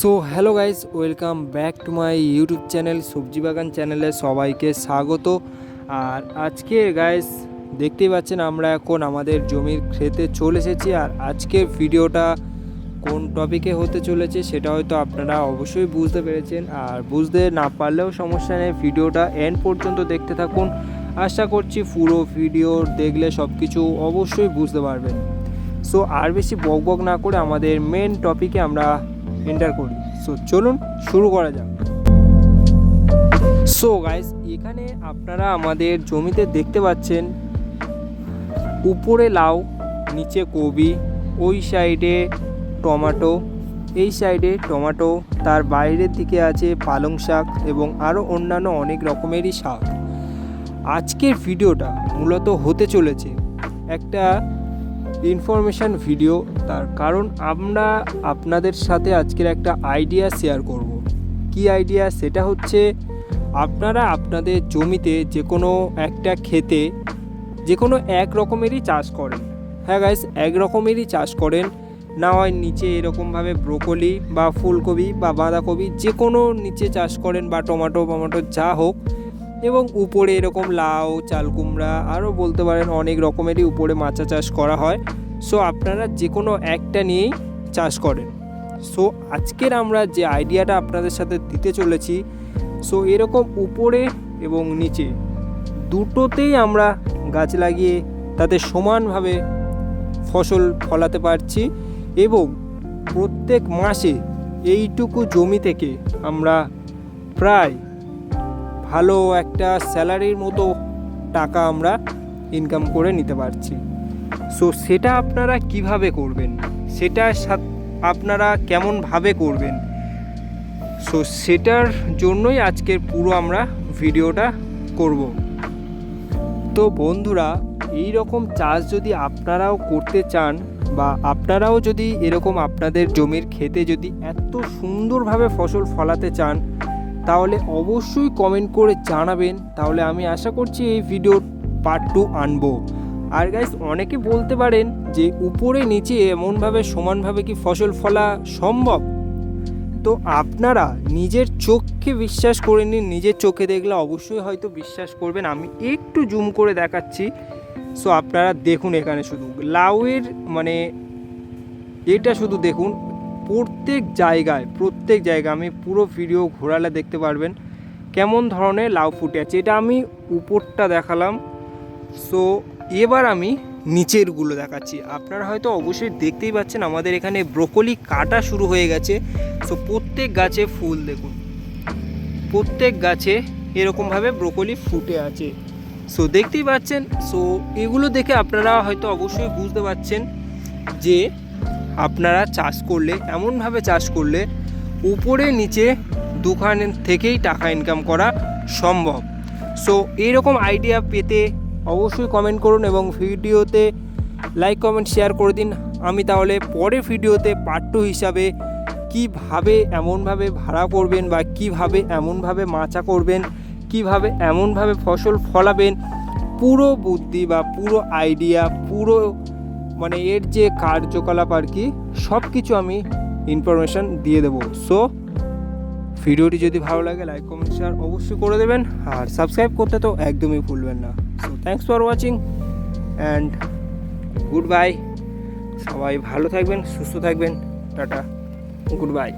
So hello guys, welcome back to my YouTube channel, সবজি বাগান চ্যানেলে সবাইকে স্বাগত। আর আজকে গাইস, দেখতেই পাচ্ছেন আমরা এখন আমাদের জমির খেতে চলে এসেছি। আর আজকের ভিডিওটা কোন টপিকে হতে চলেছে সেটা হয়তো আপনারা অবশ্যই বুঝতে পেরেছেন। আর বুঝতে না পারলেও সমস্যা নেই, ভিডিওটা এন্ড পর্যন্ত দেখতে থাকুন। আশা করছি পুরো ভিডিও দেখলে সব কিছু অবশ্যই বুঝতে পারবেন। সো আর বেশি বক বক না করে আমাদের মেন টপিকে আমরা এন্টার করি। সো চলুন শুরু করা যাক। সো গাইস এখানে আপনারা আমাদের জমিতে দেখতে পাচ্ছেন উপরে লাউ, নিচে কবি ওই সাইডে টমেটো এই সাইডে টমেটো তার বাইরের দিকে আছে পালং শাক এবং আরও অন্যান্য অনেক রকমেরই শাক। আজকের ভিডিওটা মূলত হতে চলেছে একটা ইনফরমেশান ভিডিও, তার কারণ আমরা আপনাদের সাথে আজকের একটা আইডিয়া শেয়ার করব। কি আইডিয়া সেটা হচ্ছে, আপনারা আপনাদের জমিতে যে কোনো একটা খেতে যে কোনো এক রকমেরই চাষ করেন। হ্যাঁ গাইস এক রকমেরই চাষ করেন। না হয় নিচে এরকমভাবে ব্রোকলি বা ফুলকপি বা বাঁধাকপি যে কোনো নিচে চাষ করেন বা টমেটো টমেটো যা হোক। এবং উপরে এরকম লাউ, চাল কুমড়া আরও বলতে পারেন অনেক রকমেরই উপরে মাচা চাষ করা হয়। সো আপনারা যে কোনো একটা নিয়েই চাষ করেন। সো আজকের আমরা যে আইডিয়াটা আপনাদের সাথে দিতে চলেছি সো এরকম উপরে এবং নিচে দুটোতেই আমরা গাছ লাগিয়ে তাতে সমানভাবে ফসল ফলাতে পারছি এবং প্রত্যেক মাসে এইটুকু জমি থেকে আমরা প্রায় ভালো একটা স্যালারির মতো টাকা আমরা ইনকাম করে নিতে পারছি। সো সেটা আপনারা কীভাবে করবেন? সেটা সাথ- আপনারা কেমনভাবে করবেন? সো সেটার জন্যই আজকের পুরো আমরা ভিডিওটা করব। তো বন্ধুরা এই রকম চাষ যদি আপনারাও করতে চান বা আপনারাও যদি এরকম আপনাদের জমির খেতে যদি এত সুন্দরভাবে ফসল ফলাতে চান তাহলে অবশ্যই কমেন্ট করে জানাবেন। তাহলে আমি আশা করছি এই ভিডিওর পার্ট টু আনব। আর গাইস অনেকে বলতে পারেন যে উপরে নিচে এমনভাবে সমানভাবে কি ফসল ফলা সম্ভব? তো আপনারা নিজের চোখকে বিশ্বাস করে নিন, নিজের চোখে দেখলে অবশ্যই হয়তো বিশ্বাস করবেন। আমি একটু জুম করে দেখাচ্ছি। সো আপনারা দেখুন এখানে শুধু। লাউয়ের মানে এটা শুধু দেখুন। প্রত্যেক জায়গায় প্রত্যেক জায়গায় আমি পুরো ভিডিও ঘোরালে দেখতে পারবেন কেমন ধরনের লাউ ফুটে আছে। এটা আমি উপরটা দেখালাম। সো এবার আমি নিচেরগুলো দেখাচ্ছি। আপনারা হয়তো অবশ্যই দেখতেই পাচ্ছেন আমাদের এখানে ব্রোকলি কাটা শুরু হয়ে গেছে। সো প্রত্যেক গাছে ফুল দেখুন। প্রত্যেক গাছে এরকমভাবে ব্রোকলি ফুটে আছে। সো দেখতেই পাচ্ছেন। সো এগুলো দেখে আপনারা হয়তো অবশ্যই বুঝতে পারছেন যে আপনারা চাষ করলে, এমনভাবে চাষ করলে উপরে নিচে দোকান থেকেই টাকা ইনকাম করা সম্ভব। সো এইরকম আইডিয়া পেতে অবশ্যই কমেন্ট করুন এবং ভিডিওতে লাইক কমেন্ট শেয়ার করে দিন। আমি তাহলে পরের ভিডিওতে পার্ট টু হিসাবে কীভাবে এমনভাবে ভাড়া করবেন বা কীভাবে এমনভাবে মাচা করবেন, কীভাবে এমনভাবে ফসল ফলাবেন, পুরো বুদ্ধি বা পুরো আইডিয়া পুরো মানে এর যে কার্যকলাপ আর কি সব কিছু আমি ইনফরমেশান দিয়ে দেবো। সো ভিডিওটি যদি ভালো লাগে লাইক কমেন্ট শেয়ার অবশ্যই করে দেবেন। আর সাবস্ক্রাইব করতে তো একদমই ভুলবেন না। So thanks for watching and goodbye সবাই ভালো থাকবেন, সুস্থ থাকবেন। Tata good bye